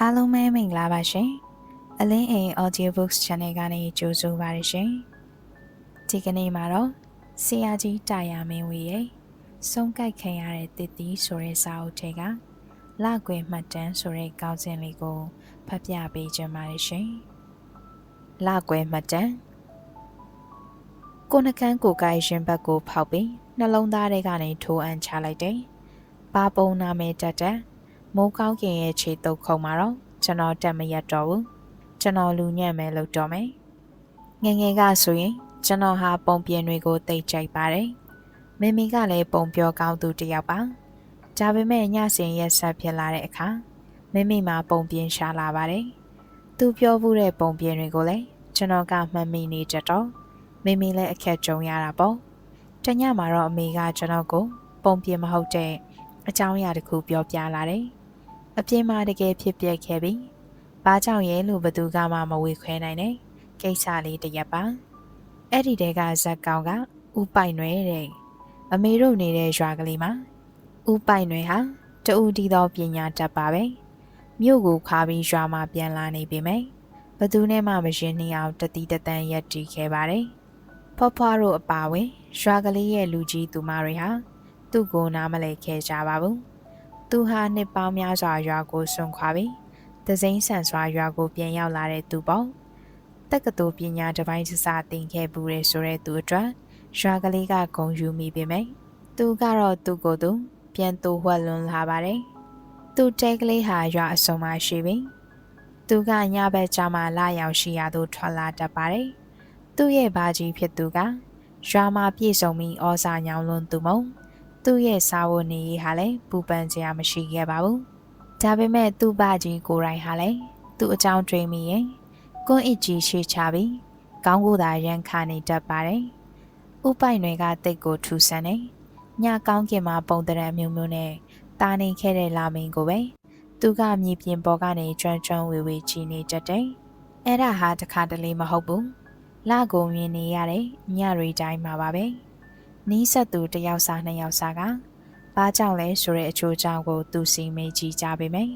အားလုံးပဲမင်္ဂလာပါရှင်အလင်းအိမ် Audiobooks Channel ကနေကြိုဆိုပါရရှင်ဒီကနေ့မှာတော့ဆရာကြီးတာယာမင်းဝေရဲ့ဆုံးကိုက်ခံရတဲ့တစ်သီးဆိုတဲ့စာအုပ်ထဲကလကွယ်မှတ်တမ်းဆိုတဲ့ကောင်းစဉ်လေးကိုဖတ်ပြပေးကြပါရရှင်လကွယ်မှတ်တမ်းကိုနှကန်းကိုကိုင်ရှင်ဘက်ကိုဖောက်ပြီးနှလုံးသားထဲကနေထိုးအန်ချလိုက်တယ်။ပါပုံနာမဲတက်တက် မိုးကောင်းကင်ရဲ့ခြေတုပ်ခုံမှာတော့ကျွန်တော်တက်မရက်တော့ဘူးကျွန်တော်လူညံ့မယ်လို့တော့မယ်ငငယ်ကဆိုရင်ကျွန်တော်ဟာပုံပြင်တွေကိုတိတ်ကြိုက်ပါတယ်မမီကလည်းပုံပြောကောင်းသူတစ်ယောက်ပါဒါပေမဲ့ညစင်ရက်ဆက်ဖြစ်လာတဲ့အခါမမီမှာပုံပြင်ရှာလာပါတယ်သူပြောဘူးတဲ့ပုံပြင်တွေကိုလည်းကျွန်တော်ကမှတ်မိနေကြတော့မမီလည်းအခက်ကြုံရတာပေါ့တညမှာတော့အမေကကျွန်တော်ကို ပုံပြင်မဟုတ်တဲ့အကြောင်းအရာတစ်ခုပြောပြလာတယ် အပြင်းမတကယ်ဖြစ်ပျက်ခဲ့ပြီ။ဘာကြောင့်ရဲလို့ဘသူကမှမဝေခွဲနိုင်နဲ့။ကိစ္စလေးတစ်ရက်ပါ။အဲ့ဒီတဲကဇက်ကောင်ကဥပိုင်ရွယ်တဲ့အမေတို့နေတဲ့ရွာကလေးမှာဥပိုင်ရွယ်ဟာတူတီသောပညာတတ်ပါပဲ။မြို့ကိုခါပြီးရွာမှာပြန်လာနေပြီမယ်။ဘသူနဲ့မှမရှင်နေအောင်တတိတတန်ရက်တီခဲ့ပါတယ်။ဖွားဖွားတို့အပါဝင်ရွာကလေးရဲ့လူကြီးသူမတွေဟာသူ့ကိုနားမလဲခဲ့ကြပါဘူး။ သူဟာနှစ်ပေါင်းများစွာရွာကိုဆွန့်ခွာပြီးသစိမ်းဆန်စွာရွာကိုပြန်ရောက်လာတဲ့သူပေါ့တက္ကသိုလ်ပညာတစ်ပိုင်းစစသင်ခဲ့ဘူးတဲ့ဆိုတဲ့သူအတွက်ရွာကလေးကဂုံယူမိပေမဲ့သူကတော့သူ့ကိုယ်သူပြန်တူဝှက်လွန်လာပါတယ်သူတဲကလေးဟာရွာအစုံမှာရှိပြီးသူကညဘက်ကျမှလာရောက်ရှိရသူထွက်လာတတ်ပါတယ်သူ့ရဲ့ဘာကြီးဖြစ်သူကရွာမှာပြည့်စုံပြီးဩစာညောင်းလွန်သူမုံ သူ့ရဲ့စာဝတ်နေရေးဟာလည်းပူပန်စရာမရှိခဲ့ပါဘူး။ဒါပေမဲ့သူ့ဘကြီးကိုယ်တိုင်ဟာလည်းသူ့အကြောင်းတွေးမိရင်ကွန်းအစ်ကြီးရှေ့ချပြီးကောင်းကိုယ်သာရန်ခနေတတ်ပါတယ်။ဥပိုင်တွေကတိတ်ကိုထူဆန်းနေညကောင်းကင်မှာပုံတရံမျိုးမျိုးနဲ့တာနေခဲ့တဲ့လာမင်းကိုပဲသူကမြေပြင်ပေါ်ကနေကျွမ်းကျွမ်းဝေဝေချီနေတတ်တယ်။အဲ့ဒါဟာတခါတလေမဟုတ်ဘူး။လကိုမြင်နေရတဲ့ညရီတိုင်းမှာပါပဲ။ နီးဆက်သူတယောက်စာနှစ်ယောက်စာကဘာကြောင့်လဲဆိုတဲ့အချိုးအကြောင်းကိုသူစီမေးကြည့်ကြပေမယ့်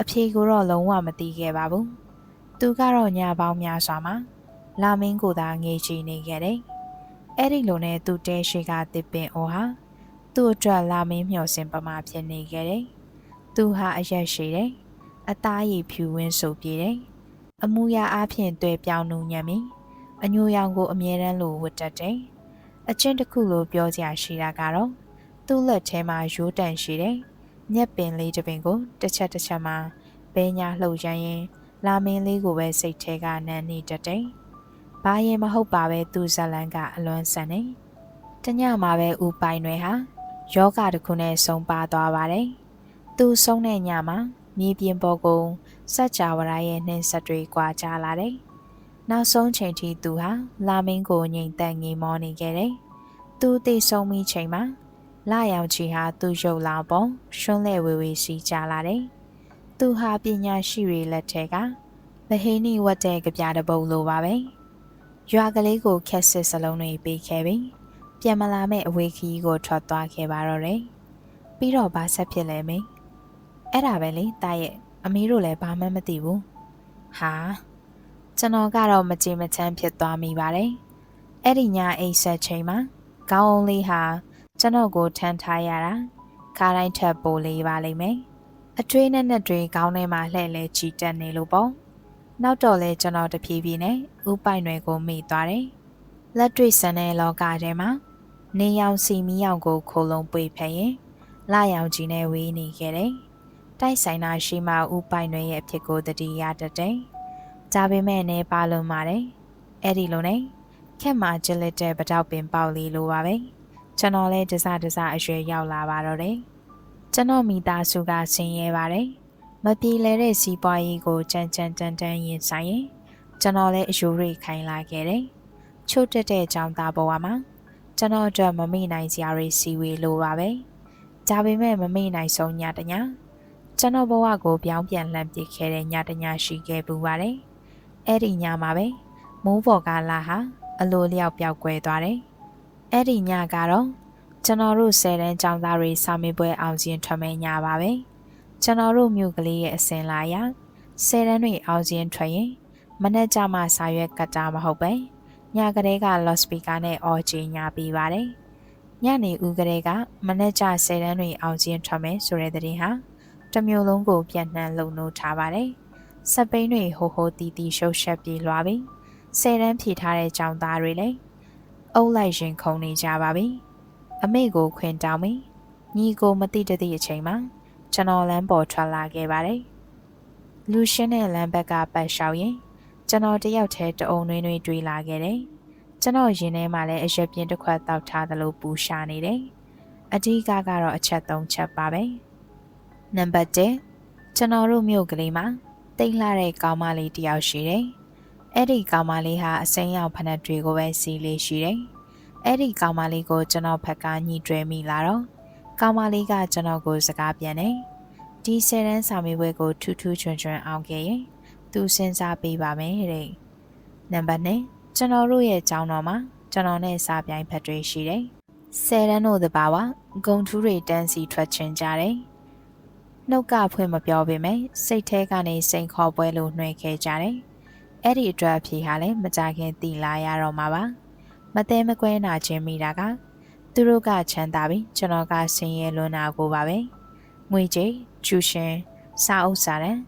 အဖြေကိုတော့လုံးဝမသိခဲ့ပါဘူးသူကတော့ညပေါင်းများစွာမှာလာမင်းကိုသာငေးချီနေခဲ့တယ်အဲ့ဒီလိုနဲ့သူတဲရှိကတစ်ပင်အိုဟာသူ့အတွက်လာမင်းမျှော်စင်ပမာဖြစ်နေခဲ့တယ်သူဟာအရက်ရှိတယ်အသားရည်ဖြူဝင်းဆိုပြေတယ်အမူအရာအဖြစ်တွေ့ပြောင်းနှူညံ့ပြီးအညိုရောင်ကိုအမြဲတမ်းလိုဝတ်တတ်တယ် အချင်းတစ်ခုလိုပြောစရာရှိတာကတော့သူ့လက်ထဲမှာရိုးတန်ရှိတဲ့ညက်ပင်လေးတစ်ပင်ကိုတစ်ချက်တစ်ချက်မှာဘဲညာလှုပ်ရမ်းရင် လာမင်းလေးကိုပဲစိတ်ထဲကနန်းနေတတ်တယ်။ဘာရင်မဟုတ်ပါပဲသူဇလန်ကအလွန်ဆန်နေ။တညမှာပဲဦးပိုင်တွေဟာယောဂတစ်ခုနဲ့ဆုံးပါသွားပါတယ်။သူဆုံးတဲ့ညမှာမြေပြင်ပေါ်ကိုစัจ java ရဲ့နှင်းဆက်တွေကွာကြလာတယ်။ နောက်ဆုံးချိန်ထိသူဟာလာမင်းကိုငိမ်သက်ငေးမောနေခဲ့တယ်။သူသိဆုံးမိချိန်မှာလာရောင်ချီဟာသူ့ရုပ်လောင်ပုံရှွန်းလဲဝေဝေစီးကြလာတယ်။သူဟာပညာရှိတွေလက်ထက်ကမဟိနီဝတ်တဲ့ကြပြတပုတ်လိုပါပဲ။ရွာကလေးကိုခက်စစ်စလုံးတွေပေးခဲ့ပြီးပြန်မလာမဲ့အဝေးခီးကိုထွက်သွားခဲ့ပါတော့တယ်။ပြီးတော့ဘာဆက်ဖြစ်လဲမင်း။အဲ့ဒါပဲလေတာရဲ့အမေတို့လည်းဘာမှမသိဘူး။ဟာ ကျွန်တော်ကတော့မကြင်မချမ်းဖြစ်သွားမိပါတယ်။အဲ့ဒီညအိတ်ဆက်ချိန်မှာခေါင်းအောင်လေးဟာကျွန်တော်ကိုထမ်းထားရတာခါတိုင်းထက်ပိုလေးပါလိမ့်မယ်။အထွေးနဲ့နဲ့တွေခေါင်းထဲမှာလှဲ့လဲချီတက်နေလို့ပေါ့။နောက်တော့လဲကျွန်တော်တဖြည်းဖြည်းနဲ့ဥပိုင်တွေကိုမိသွားတယ်။လက်တွေ့ဆန်တဲ့လောကထဲမှာနေရောင်စီမီရောင်ကိုခိုလုံးပွေဖက်ရင်လာရောင်ကြီးနဲ့ဝေးနေခဲ့တယ်။တိုက်ဆိုင်တာရှိမှဥပိုင်တွေရဲ့အဖြစ်ကိုတတိယတတ်တယ်။ ဒါပေမဲ့နေပါလုံးပါတယ်အဲ့ဒီလိုနဲ့ခက်မှာကြလက်တဲ့ပတောက်ပင်ပေါက်လေးလိုပါပဲကျွန်တော်လည်းတစတစအရွယ်ရောက်လာပါတော့တယ်ကျွန်တော်မိသားစုကဆင်းရဲပါတယ်မပြေလဲတဲ့စီးပွားရေးကိုကြမ်းကြမ်းတန်းတန်းရင်ဆိုင်ရင်ကျွန်တော်လည်းအယူရိခိုင်းလာခဲ့တယ်ချို့တက်တဲ့ကြောင်သားဘဝမှာကျွန်တော်အတွက်မမိနိုင်စရာတွေစီဝေလိုပါပဲဒါပေမဲ့မမိနိုင်ဆုံးညတညကျွန်တော်ဘဝကိုပြောင်းပြန်လှန်ပစ်ခဲ့တဲ့ညတညရှိခဲ့ပူပါတယ် အဲ့ဒီညမှာပဲမိုးပေါ်ကလာဟာအလိုလျောက်ပျောက်ကွယ်သွားတယ်။အဲ့ဒီညကတော့ကျွန်တော်တို့ဆယ်တန်းကျောင်းသားတွေစာမေးပွဲအောင်ကျင်းထွက်မဲ့ညပါပဲ။ကျွန်တော်တို့မြို့ကလေးရဲ့အစင်လာရဆယ်တန်းတွေအောင်စင်းထွက်ရင်မနေ့ကမှစာရွက်ကတာမဟုတ်ပဲညကလေးကလော့စပီကာနဲ့အော်ကြီးညာပြီးပါတယ်ညနေဦးကလေးကမနေ့ကဆယ်တန်းတွေအောင်စင်းထွက်မယ်ဆိုတဲ့တဲ့ဟာတစ်မျိုးလုံးကိုပြန့်နှံ့လုံနိုးထားပါတယ် စပိန်တွေဟိုဟိုတီတီရှုပ်ရှက်ပြေးလွားပြီးဆယ်တန်းဖြည့်ထားတဲ့ចောင်းသားတွေလည်းအုပ်လိုက်ရင်ခုန်နေကြပါပြီအမေကိုခွင်တောင်းပြီးညီကိုမတိတသည့်အချိန်မှာကျွန်တော်လမ်းပေါ်ထွက်လာခဲ့ပါတယ်လူရှင်းတဲ့လမ်းဘက်ကပတ်လျှောက်ရင်ကျွန်တော်တယောက်တည်းတအုံနှွေးနှွေးတွေးလာခဲ့တယ်ကျွန်တော်ရင်ထဲမှာလည်းအရက်ပြင်းတစ်ခွက်တောက်ထားသလိုပူရှာနေတယ်အဓိကကတော့အချက်၃ချက်ပါပဲနံပါတ်1ကျွန်တော်တို့မြို့ကလေးမှာ တိတ်လှတဲ့ကောင်မလေးတယောက်ရှိတယ်အဲ့ဒီကောင်မလေးဟာအစိမ်းရောင်ဖက်နှက်တွေကိုပဲစီးလေးရှိတယ်အဲ့ဒီကောင်မလေးကိုကျွန်တော်ဖက်ကညှိတွဲမိလာတော့ကောင်မလေးကကျွန်တော်ကိုစကားပြန်တယ်ဒီဆယ်တန်းစာမေးပွဲကိုထူးထူးချွန်ချွန်အောင်ခဲ့ရင်သူစဉ်းစားပေးပါမယ်တဲ့နံပါတ်2ကျွန်တော်တို့ရဲ့ကျောင်းတော်မှာကျွန်တော်နဲ့စာပြိုင်ဖက်တွေရှိတယ်ဆယ်တန်းတို့တပါဝဂုံထူးတွေတန်းစီထွက်ချင်ကြတယ် နှုတ်ကဖွင့်မပြောပေမဲ့စိတ်ထဲကနေစိန်ခေါ်ပွဲလို့နှွှဲခဲ့ကြတယ်အဲ့ဒီအတွက်အဖြေဟာလည်းမကြခင်တည်လာရတော့မှာပါမသေးမကွဲနာခြင်းမိတာကသူတို့ကချမ်းသာပြီးကျွန်တော်ကဆင်းရဲလွန်းတာကိုပါပဲငွေကြေးကျူရှင်စာအုပ်စာတမ်း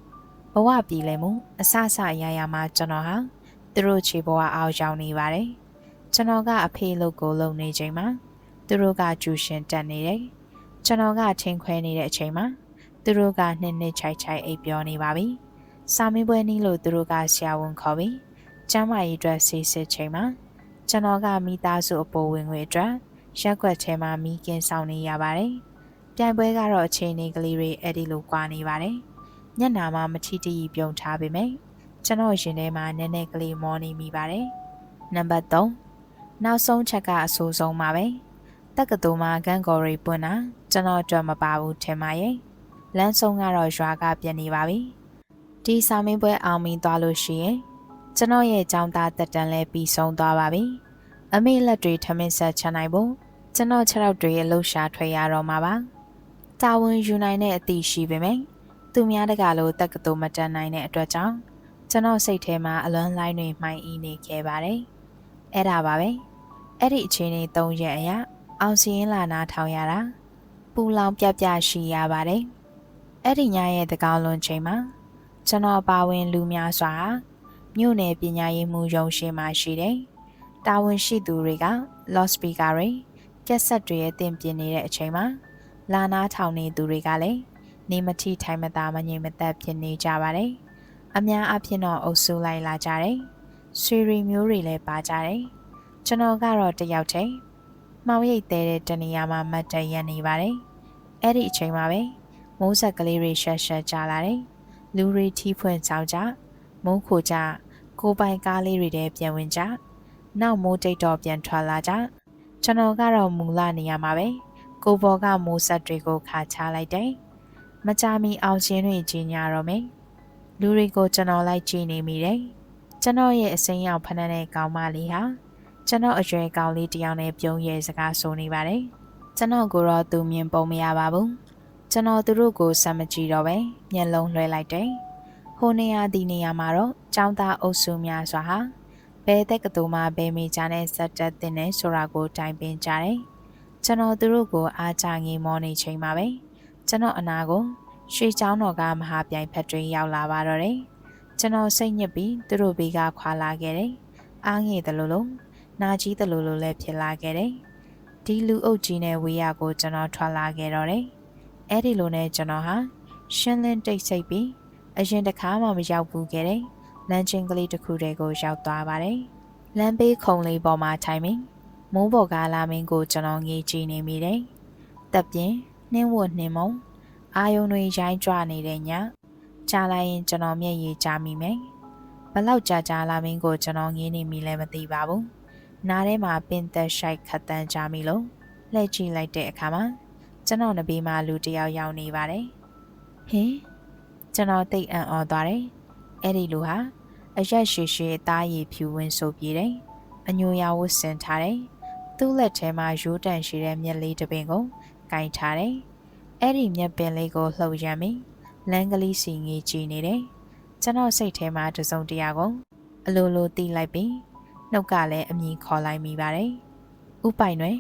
ဘဝပြည်လဲမှုအဆအဆရရမှာကျွန်တော်ဟာသူတို့ခြေဘဝအောက်ရောက်နေပါတယ်ကျွန်တော်ကအဖေလို့ကိုလုံနေချိန်မှာသူတို့ကကျူရှင်တက်နေတယ်ကျွန်တော်ကထင်းခွဲနေတဲ့အချိန်မှာ သူတို့ကနှစ်နှစ်ချိုက်ချိုက်အိပ်ပြောနေပါပြီစာမေးပွဲနည်းလို့သူတို့ကဆရာဝန်ခေါ်ပြီးကျမ်းမာရေးအတွက်ဆေးစစ်ချိန်မှာကျွန်တော်ကမိသားစုအပေါ်ဝင်ငွေအတွက်ရက်ွက်ထဲမှာမိကင်းဆောင်နေရပါတယ်။ပြိုင်ပွဲကတော့အခြေအနေကလေးတွေအဲ့ဒီလိုကွာနေပါတယ်။ညနာမှာမထီတီပြုံထားပေမဲ့ကျွန်တော်ရင်ထဲမှာနည်းနည်းကလေးမောနေမိပါတယ်။နံပါတ်3နောက်ဆုံးချက်ကအဆိုးဆုံးပါပဲ။တက္ကသိုလ်မှာဂန်ဂေါ်ရီပွင့်တာကျွန်တော်အတွက်မပါဘူးထင်ပါရဲ့။ လမ်းဆုံးကတော့ရွာကပြက်နေပါပြီ။ဒီစာမင်းပွဲအောင်မြင်သွားလို့ရှိရင်ကျွန်တော်ရဲ့ចောင်းသားတက်တန်းလဲပြီးဆုံးသွားပါပြီ။အမေလက်တွေထမင်းဆက်ချနိုင်ဖို့ကျွန်တော်ခြေထောက်တွေရဲ့လှုပ်ရှားထွက်ရတော့မှာပါ။တာဝန်ယူနိုင်တဲ့အသည့်ရှိပေမဲ့သူများတကလို့တက္ကသိုလ်မတက်နိုင်တဲ့အတွက်ကြောင့်ကျွန်တော်စိတ်ထဲမှာအလွန်လိုင်းတွေမှိုင်းအီးနေခဲ့ပါတယ်။အဲ့ဒါပါပဲ။အဲ့ဒီအချိန်လေး၃ရက်အရာအောင်စီရင်လာနာထောင်ရတာပူလောင်ပြပြရှိရပါတယ်။ အဲ့ဒီညရဲ့တကောင်းလွန်ချိန်မှာကျွန်တော်ပါဝင်လူများစွာမြို့နယ်ပညာရေးမှူးရုံးရှိမှရှိတယ်။တာဝန်ရှိသူတွေက loud speaker တွေကက်ဆက်တွေရဲ့တင်ပြနေတဲ့အချိန်မှာလာနာထောင်နေသူတွေကလည်းနေမထီထိုင်မသာမငြိမ်မသက်ဖြစ်နေကြပါတယ်။အများအပြားတော့အုပ်စုလိုက်လာကြတယ်။ဆွေရီမျိုးတွေလည်းပါကြတယ်။ကျွန်တော်ကတော့တယောက်တည်းမှောင်ရိပ်သေးတဲ့တနေရာမှာမတ်တရနေပါတယ်။အဲ့ဒီအချိန်မှာပဲ မိုးဆက်ကလေးတွေရှက်ရှက်ကြလာတယ်။လူတွေထီးဖွင့်ချောင်းကြမုန်းခိုကြကိုပိုင်ကားလေးတွေထဲပြန်ဝင်ကြနောက်မိုးတိတ်တော့ပြန်ထွက်လာကြကျွန်တော်ကတော့မူလနေရာမှာပဲကိုဘော်ကမိုးဆက်တွေကိုခါချလိုက်တယ်မကြမီအောင်ရှင်းတွေကြီးညာတော့မယ်လူတွေကိုကျွန်တော်လိုက်ကြည့်နေမိတယ်ကျွန်တော်ရဲ့အစိမ်းရောင်ဖနက်တဲ့ကောင်မလေးဟာကျွန်တော်အရွယ်ကောင်လေးတယောက်နဲ့ပြုံးရဲစကားဆိုနေပါတယ်ကျွန်တော်ကိုတော့သူမြင်ပုံမရပါဘူး ကျွန်တော်သူတို့ကိုစမ်းမကြည့်တော့ပဲမျက်လုံးလွှဲလိုက်တယ်ဟိုနေရာဒီနေရာမှာတော့ចောင်းသားအုပ်စုများစွာဟာဘယ်တက်ကတူမှာဘယ်မိချာနဲ့စက်တက်တင်နေဆိုတာကိုတိုင်ပင်ကြတယ်။ကျွန်တော်သူတို့ကိုအားချငေးမောနေချိန်မှာပဲကျွန်တော်အနာကိုရွှေချောင်းတော်ကမဟာပြိုင်ဖက်တွင်ရောက်လာပါတော့တယ်။ကျွန်တော်စိတ်ညစ်ပြီးသူတို့ဘေးကခွာလာခဲ့တယ်။အားငယ်တယ်လို့လို့နာကြီးတယ်လို့လို့လည်းဖြစ်လာခဲ့တယ်။ဒီလူအုပ်ကြီးနဲ့ဝေးရကိုကျွန်တော်ထွက်လာခဲ့တော့တယ်။ အဲ့ဒီလိုနဲ့ကျွန်တော်ဟာရှင်းလင်းတိတ်ဆိတ်ပြီးအရင်တစ်ခါမှမရောက်ဘူးခဲ့တယ်လမ်းချင်းကလေးတစ်ခုတည်းကိုရောက်သွားပါတယ်။လမ်းဘေးခုံလေးပေါ်မှာထိုင်ပြီးမိုးပေါ်ကလာမင်းကိုကျွန်တော်ငေးကြည့်နေမိတယ်။တပ်ပြင်းနှင်းဝတ်နှင်းမုံအာယုံတွေရိုင်းကြွနေတဲ့ညကြားလိုက်ရင်ကျွန်တော်မျက်ရည်ကျမိမယ်။ဘလောက်ကြာကြာလာမင်းကိုကျွန်တော်ငေးနေမိလဲမသိပါဘူး။နားထဲမှာပင်သက်ရှိုက်ခတ်တန်းကြမိလို့လှည့်ကြည့်လိုက်တဲ့အခါမှာ ကျွန်တော်နဘေးမှာလူတယောက်ရောက်နေပါတယ်။ဟင်ကျွန်တော်တိတ်အံ့ဩသွားတယ်။အဲ့ဒီလူဟာအရက်ရှည်ရှည်အသားရည်ဖြူဝင်းဆိုပြေးတယ်။အညိုရဝတ်ဆင်ထားတယ်။သူ့လက်ထဲမှာရိုးတန်ရှိတဲ့မျက်လေးတစ်ပင်ကိုကင်ထားတယ်။အဲ့ဒီမျက်ပင်လေးကိုလှုပ်ရမ်းပြီးလမ်းကလေးစီငေးကြည့်နေတယ်။ကျွန်တော်စိတ်ထဲမှာတစုံတရာကိုအလိုလိုတီးလိုက်ပြီးနှုတ်ကလည်းအမြင်ခေါ်လိုက်မိပါတယ်။ဥပိုင်တွင်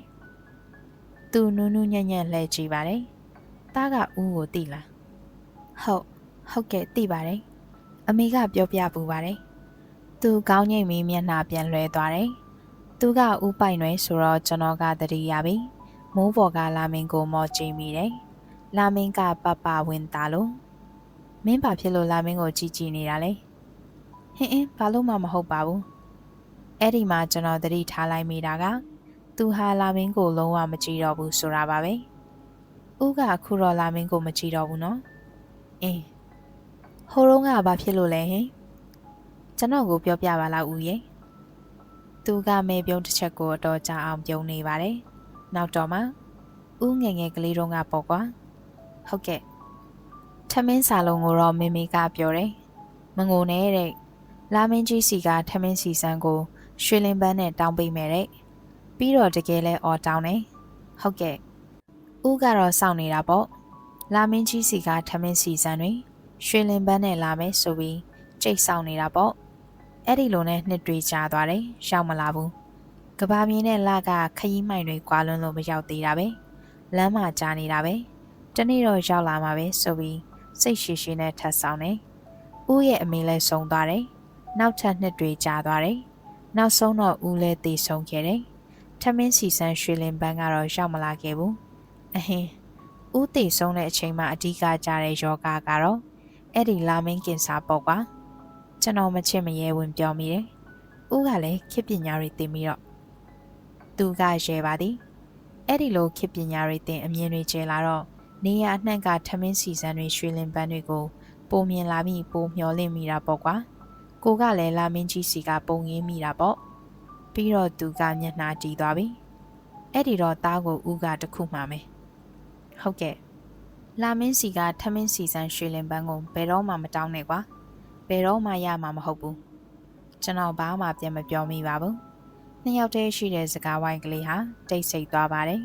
သူနူးနူးညံ့ညံ့လှည့်ကြည့်ပါတယ်။သားကဦးကိုတီးလား။ဟုတ်ဟုတ်ကဲ့တီးပါတယ်။အမေကပြောပြပူပါတယ်။သူကောင်းငိမ့်ပြီးမျက်နှာပြန်လွှဲသွားတယ်။သူကဥပိုင်တွင်ဆိုတော့ကျွန်တော်ကတတိယပြီ။မိုးပေါ်ကလာမင်းကိုမော်ကြည့်မိတယ်။လာမင်းကပပဝင်သားလို့မင်းဘာဖြစ်လို့လာမင်းကိုကြည်ကြည်နေတာလဲဟင်းအင်းဘာလို့မှမဟုတ်ပါဘူးအဲ့ဒီမှာကျွန်တော်သတိထားလိုက်မိတာက သူဟာလာမင်းကိုလုံးဝမကြည့်တော့ဘူးဆိုတာပါပဲဥကအခုတော့လာမင်းကိုမကြည့်တော့ဘူးနော်အင်းဟိုတုန်းကဘာဖြစ်လို့လဲဟင်ကျွန်တော်ကိုပြောပြပါလားဦးရဲ့သူကမဲပြုံးတစ်ချက်ကိုအတော်ကြာအောင်ပြုံးနေပါတယ်နောက်တော့မှဦးငယ်ငယ်ကလေးတုန်းကပေါ့ကွာဟုတ်ကဲ့ထမင်းစာလုံးကိုတော့မမေကပြောတယ်။မငိုနဲ့တဲ့။လာမင်းကြီးစီကထမင်းစီစံကိုရွှေလင်းပန်းနဲ့တောင်းပေးမယ်တဲ့။ ပြီးတော့တကယ်လဲအော်တောင်းတယ်။ဟုတ်ကဲ့။ဦးကတော့စောင့်နေတာပေါ့။လာမင်းကြီးစီကထမင်းစီစံတွေရွှေလင်းပန်းနဲ့လာမယ်ဆိုပြီးကြိတ်ဆောင်နေတာပေါ့။အဲ့ဒီလိုနဲ့နှစ်တွေကြာသွားတယ်။ရောက်မလာဘူး။ကဘာမြေနဲ့လကခရီးမိုင်တွေကွာလွန်းလို့မရောက်သေးတာပဲ။လမ်းမှာကြာနေတာပဲ။တနေ့တော့ရောက်လာမှာပဲဆိုပြီးစိတ်ရှိရှိနဲ့ထပ်ဆောင်တယ်။ဦးရဲ့အမေလည်းဆုံးသွားတယ်။နောက်ထပ်နှစ်တွေကြာသွားတယ်။နောက်ဆုံးတော့ဦးလည်းတည်ဆုံးခဲ့တယ်။ ထမင်းစီဆန်းရွှေလင်ပန်းကတော့ရောက်မလာခဲ့ဘူး။အဟင်းဦးတည်ဆုံးတဲ့အချိန်မှာအဓိကကြတဲ့ယောဂကတော့အဲ့ဒီလာမင်းကင်စာပေါ့ကွာ။ကျွန်တော်မချစ်မရဲဝင်ပြောမိတယ်။ဦးကလည်းခေပညာတွေသင်ပြီးတော့သူကရဲပါသည်။အဲ့ဒီလိုခေပညာတွေသင်အမြင်တွေကျဲလာတော့နေရအနှံ့ကထမင်းစီစံတွေရွှေလင်ပန်းတွေကိုပုံမြင်လာပြီးပုံမျောလင့်မိတာပေါ့ကွာကိုကလည်းလာမင်းကြီးစီကပုံရင်းမိတာပေါ့ ပြီးတော့သူကမျက်နှာကြည့်သွားပြီအဲ့ဒီတော့သားကိုဦးကတခုမှမယ်ဟုတ်ကဲ့လာမင်းစီကထမင်းစီစံရွှေလင်ပန်းကိုဘယ်တော့မှမတောင်းနဲ့ကွာဘယ်တော့မှရမှာမဟုတ်ဘူးကျွန်တော်ဘာမှပြန်မပြောမိပါဘူးနှစ်ယောက်တည်းရှိတဲ့စကားဝိုင်းကလေးဟာတိတ်ဆိတ်သွားပါတယ်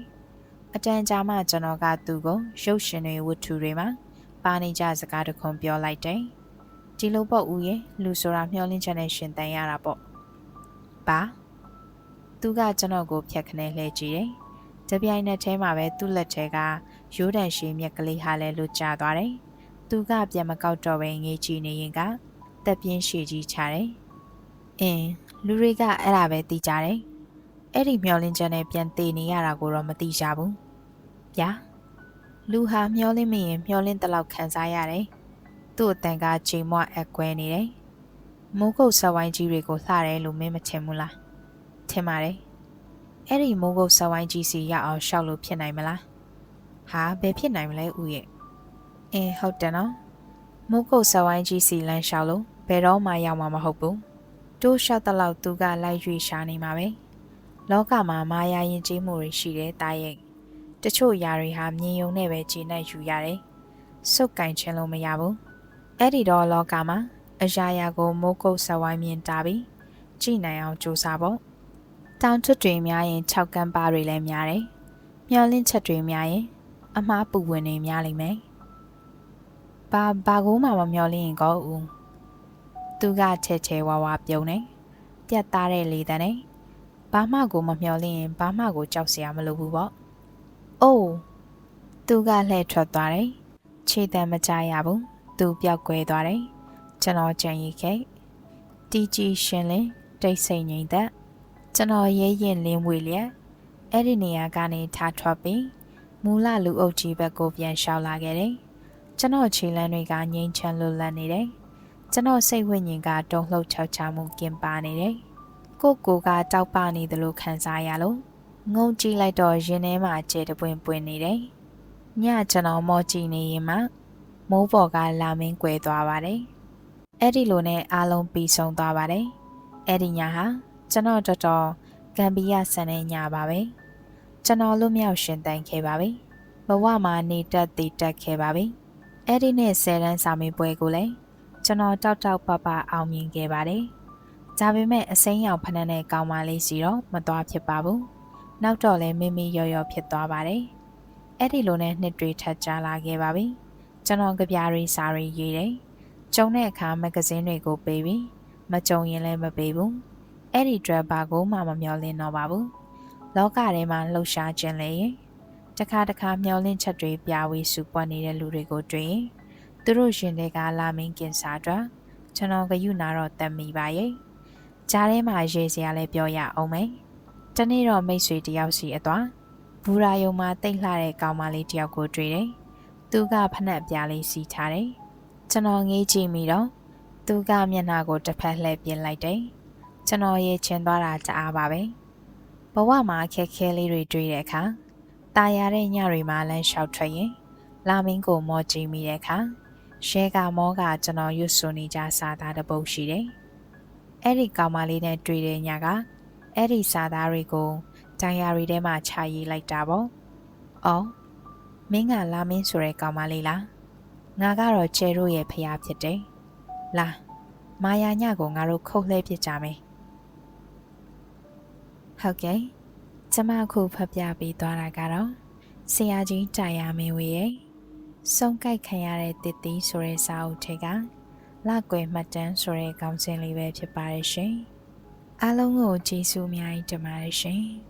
အတန်ကြာမှကျွန်တော်ကသူ့ကိုရုပ်ရှင်တွေဝတ္ထုတွေမှာပါနေကြစကားတခွန်ပြောလိုက်တယ်။ဒီလိုပေါ့ဦးရဲ့လူဆိုတာမျောလင်းချက်နဲ့ရှင်တန်ရတာပေါ့။ပါ သူကကျွန်တော်ကိုဖြတ်ခနဲလှည့်ကြည့်တယ်။တပြိုင်နက်တည်းမှာပဲသူ့လက်ထဲကရိုးတန်ရှည်မြက်ကလေးဟာလည်းလွတ်ကျသွားတယ်။သူကပြန်မကောက်တော့ပဲငေးကြည့်နေရင်ကတက်ပြင်းရှည်ကြီးချတယ်။အင်းလူတွေကအဲ့ဒါပဲသိကြတယ်။အဲ့ဒီမျောလင်းချက်နဲ့ပြန်တည်နေရတာကိုတော့မသိကြဘူး။ဗျာလူဟာမျောလင်းမရင်မျောလင်းတလောက်ခံစားရတယ်။သူ့အတန်ကချိန်မွအကွဲနေတယ်။မိုးကုတ်ဆက်ဝိုင်းကြီးတွေကိုလှတယ်လို့မင်းမထင်ဘူးလား။ ထင်ပါတယ်။အဲ့ဒီမိုးကုတ်ဆက်ဝိုင်းကြီးစီရအောင်ရှောက်လို့ဖြစ်နိုင်မလား။ဟာဘယ်ဖြစ်နိုင်မလဲဦးရဲ့။အင်းဟုတ်တယ်နော်။မိုးကုတ်ဆက်ဝိုင်းကြီးစီလမ်းလျှောက်လို့ဘယ်တော့မှရောက်မှာမဟုတ်ဘူး။တိုးလျှောက်တလောက်သူကလိုက်ရွေရှာနေမှာပဲ။လောကမှာမာယာယဉ်ကျေးမှုတွေရှိတဲ့တာရဲ့တချို့ຢာတွေဟာမြင်ယုံနဲ့ပဲခြေနဲ့ယူရတယ်။စုပ်ကင်ခြင်းလို့မရဘူး။အဲ့ဒီတော့လောကမှာအရာရာကိုမိုးကုတ်ဆဝိုင်းမြင်တာပြီးကြည်နိုင်အောင်ကြိုးစားဖို့ တောင်ထွတ်တွေများရင်၆ကန်းပါတွေလည်းများတယ်။မျောလင့်ချက်တွေများရင် အမားပူဝင်နေများလိမ့်မယ်။ဘာဘာကိုမှမမျောလင့်ရင်ကောဦး။သူကချဲချဲဝါဝါပြုံးနေ။ပြတ်သားတဲ့လေတန်းနဲ့ဘာမှကိုမမျောလင့်ရင်ဘာမှကိုကြောက်စရာမလိုဘူးပေါ့။အိုးသူကလှည့်ထွက်သွားတယ်။ခြေတံမကြရဘူး။သူပြောက်ကွဲသွားတယ်။ကျွန်တော်ကြံရီခဲ့။တီကြီးရှင်လင်းတိတ်ဆိတ်ငိမ့်သက် ကျွန်တော်ရဲရင်လင်းဝေလျက်အဲ့ဒီနေရာကနေထားထွက်ပြီးမူလလူအုပ်ကြီးဘက်ကိုပြန်လျှောက်လာခဲ့တယ်။ကျွန်တော်ခြေလမ်းတွေကငိမ့်ချမ်းလွတ်လပ်နေတယ်။ကျွန်တော်စိတ်ဝိညာဉ်ကတုံ့လှုပ်ချောက်ချမှုကင်ပါနေတယ်။ကိုကိုကတောက်ပနေတယ်လို့ခံစားရလို့ငုံကြည့်လိုက်တော့ရင်ထဲမှာကျဲတပွင့်ပွင့်နေတယ်။ညကျွန်တော်မော့ကြည့်နေရင်မှမိုးပေါ်ကလာမင်းကွယ်သွားပါတယ်။အဲ့ဒီလိုနဲ့အားလုံးပြီးဆုံးသွားပါတယ်။အဲ့ဒီညဟာ ကျွန်တော်တော်တော်ဂမ်ဘီယာဆန်တဲ့ညပါပဲ။ကျွန်တော်လွတ်မြောက်ရှင်သန်ခဲ့ပါပြီ။ဘဝမှာနေတက်တည်တက်ခဲ့ပါပြီ။အဲ့ဒီနဲ့ဆယ်တန်းစာမေးပွဲကိုလည်းကျွန်တော်တောက်တောက်ပပအောင်မြင်ခဲ့ပါတယ်။ဒါပေမဲ့အစိမ်းရောင်ဖနက်နဲ့ကောင်းမလေးစီတော့မသွားဖြစ်ပါဘူး။နောက်တော့လည်းမိမိရော်ရော်ဖြစ်သွားပါတယ်။အဲ့ဒီလိုနဲ့နှစ်တွေထပ်ကြလာခဲ့ပါပြီ။ကျွန်တော်ကြပြားရီစာရီရေးတယ်။ကျုံတဲ့အခါမဂဇင်းတွေကိုပေးပြီးမကြုံရင်လည်းမပေးဘူး အဲ့ဒီအတွက်ဘာကိုမှမမျှော်လင့်တော့ပါဘူးလောကထဲမှာလှုပ်ရှားခြင်းလေရင်တခါတခါမျှော်လင့်ချက်တွေပြဝေစုပွက်နေတဲ့လူတွေကိုတွေ့ရင်သူတို့ရှင်တွေကလာမင်းကင်စားအတွက်ကျွန်တော်ဂယုနာတော့တတ်မိပါရဲ့ကြားထဲမှာရေးစရာလည်းပြောရအောင်မယ်တနေ့တော့မိတ်ဆွေတယောက်စီအသွားဘူရာယုံမှာတိတ်လှတဲ့ကောင်မလေးတယောက်ကိုတွေ့တယ်သူကဖနှက်ပြားလေးစီထားတယ်ကျွန်တော်ငေးကြည့်မိတော့သူကမျက်နှာကိုတစ်ဖက်လှည့်ပြလိုက်တယ် ကျွန်တော်ရဲ့ချင်သွားတာတအားပါပဲဘဝမှာအခက်ခဲလေးတွေတွေ့တဲ့အခါตายရတဲ့ညတွေမှာလမ်းလျှောက်ထွက်ရင်လာမင်းကိုမောကြည့်မိတဲ့အခါရှဲကမောကကျွန်တော်ရွတ်ဆိုနေကြစာသားတစ်ပုဒ်ရှိတယ်အဲ့ဒီကောင်မလေးနဲ့တွေ့တဲ့ညကအဲ့ဒီစာသားတွေကိုတန်ရာရီထဲမှာခြာရေးလိုက်တာပေါ့။အော်မင်းကလာမင်းဆိုတဲ့ကောင်မလေးလား။ငါကတော့ကျဲတို့ရဲ့ဖျားဖြစ်တယ်။လာမာယာညကိုငါတို့ခုတ်လှဲပြစ်ကြမယ်။ ဟုတ်ကဲ့။ကျမအခုဖတ်ပြပေးသွားတာကတော့ဆရာကြီးတာယာမင်းဝေရဲ့စုံကိုက်ခံရတဲ့တစ်သီးဆိုတဲ့စာအုပ်ထဲကလကွယ်မှတ်တမ်းဆိုတဲ့ခေါင်းစဉ်လေးပဲဖြစ်ပါတယ်ရှင်။အားလုံးကိုကျေးဇူးအများကြီးတင်ပါတယ်ရှင်။